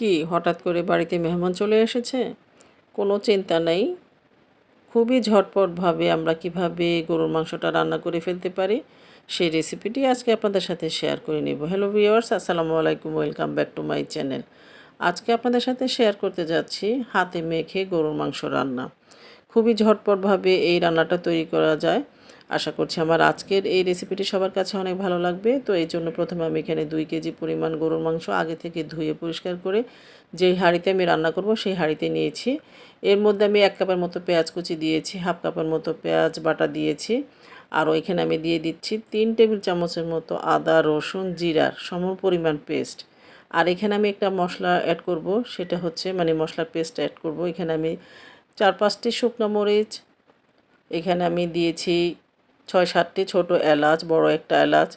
কি হঠাৎ করে বাড়িতে মেহমান চলে এসেছে? কোনো চিন্তা নেই। খুবই ঝটপটভাবে আমরা কীভাবে গরুর মাংসটা রান্না করে ফেলতে পারি, সেই রেসিপিটি আজকে আপনাদের সাথে শেয়ার করে নেব। হ্যালো ভিওয়ার্স আসসালামু আলাইকুম welcome back to my channel আজকে আপনাদের সাথে শেয়ার করতে যাচ্ছি হাতে মেখে গরুর মাংস রান্না। খুবই ঝটপটভাবে এই রান্নাটা তৈরি করা যায়। আশা করছি আমার আজকের এই রেসিপিটি সবার কাছে অনেক ভালো লাগবে। তো এই জন্য প্রথমে আমি এখানে দুই কেজি পরিমাণ গরুর মাংস আগে থেকে ধুয়ে পরিষ্কার করে যেই হাঁড়িতে আমি রান্না করব সেই হাঁড়িতে নিয়েছি। এর মধ্যে আমি এক কাপের মতো পেঁয়াজ কুচি দিয়েছি, হাফ কাপের মতো পেঁয়াজ বাটা দিয়েছি। আর এখানে আমি দিয়ে দিচ্ছি তিন টেবিল চামচের মতো আদা, রসুন জিরার সম পরিমাণ পেস্ট আর এখানে আমি একটা মশলা অ্যাড করব, সেটা হচ্ছে মানে মশলার পেস্ট অ্যাড করব। এখানে আমি চার পাঁচটি শুকনো মরিচ, এখানে আমি দিয়েছি ছয়, সাতটি ছোট এলাচ, বড় একটা এলাচ,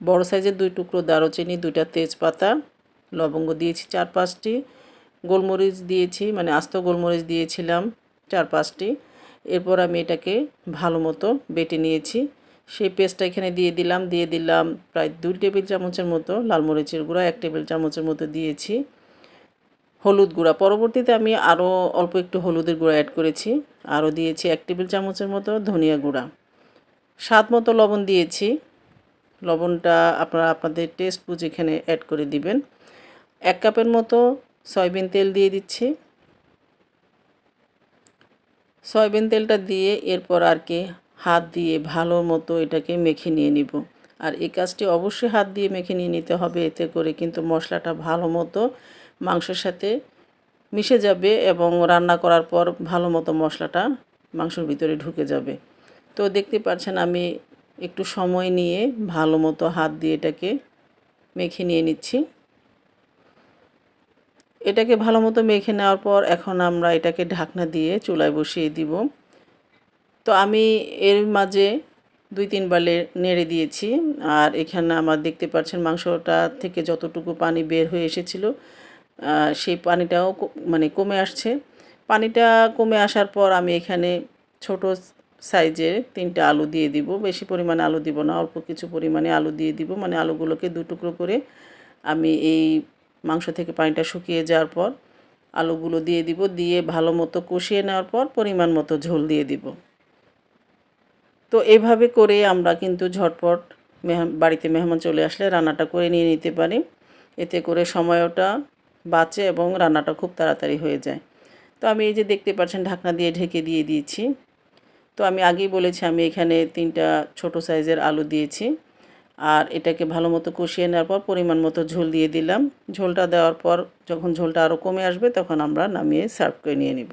বড় সাইজের দুই টুকরো দারুচিনি, দুইটা তেজপাতা, লবঙ্গ দিয়েছি চার, পাঁচটি, গোলমরিচ দিয়েছি মানে আস্ত গোলমরিচ দিয়েছিলাম চার, পাঁচটি। এরপর আমি এটাকে ভালো মতো বেটে নিয়েছি। সেই পেস্টটা এখানে দিয়ে দিলাম দিয়ে দিলাম প্রায় দুই টেবিল চামচের মতো লাল মরিচের গুঁড়া, এক টেবিল চামচের মতো দিয়েছি হলুদ গুঁড়া। পরবর্তীতে আমি আরও অল্প একটু হলুদের গুঁড়া অ্যাড করেছি। আরও দিয়েছি এক টেবিল চামচের মতো ধনিয়া গুঁড়া। স্বাদ মতো লবণ দিয়েছি। লবণটা আপনারা আপনাদের টেস্ট বুঝে এখানে অ্যাড করে দিবেন। এক কাপের মতো সয়াবিন তেল দিয়ে দিচ্ছি। সয়াবিন তেলটা দিয়ে এরপর আর কি হাত দিয়ে ভালো মতো এটাকে মেখে নিয়ে নিব। আর এই কাজটি অবশ্যই হাত দিয়ে মেখে নিয়ে নিতে হবে, এতে করে কিন্তু মশলাটা ভালো মতো মাংসের সাথে মিশে যাবে এবং রান্না করার পর ভালো মতো মশলাটা মাংসের ভিতরে ঢুকে যাবে। তো দেখতে পাচ্ছেন আমি একটু সময় নিয়ে ভালো মতো হাত দিয়ে এটাকে মেখে নিয়ে নিচ্ছি। এটাকে ভালো মতো মেখে নেওয়ার পর এখন আমরা এটাকে ঢাকনা দিয়ে চুলায় বসিয়ে দিব। তো আমি এর মাঝে দুই তিনবার নেড়ে দিয়েছি আর এখানে আমার দেখতে পাচ্ছেন মাংসটা থেকে যতটুকু পানি বের হয়ে এসেছিল সেই পানিটাও মানে কমে আসছে। পানিটা কমে আসার পর আমি এখানে ছোট সাইজের তিনটা আলু দিয়ে দিব। বেশি পরিমাণে আলু দিব না, অল্প কিছু পরিমাণে আলু দিয়ে দিব। মানে আলুগুলোকে দু টুকরো করে আমি এই মাংস থেকে পানিটা শুকিয়ে যাওয়ার পর আলুগুলো দিয়ে দিব। দিয়ে ভালো মতো কষিয়ে নেওয়ার পর পরিমাণ মতো ঝোল দিয়ে দিব। তো এভাবে করে আমরা কিন্তু ঝটপট বাড়িতে মেহমান চলে আসলে রান্নাটা করে নিয়ে নিতে পারি। এতে করে সময়টা বাঁচে এবং রান্নাটা খুব তাড়াতাড়ি হয়ে যায়। তো আমি এই যে দেখতে পাচ্ছেন, ঢাকনা দিয়ে ঢেকে দিয়ে দিয়েছি। তো আমি আগেই বলেছি, আমি এখানে তিনটা ছোট সাইজের আলু দিয়েছি। আর এটাকে ভালো মতো কষিয়ে নেওয়ার পর পরিমাণ মতো ঝোল দিয়ে দিলাম। ঝোলটা দেওয়ার পর যখন ঝোলটা আরও কমে আসবে, তখন আমরা নামিয়ে সার্ভ করে নিয়ে নিব।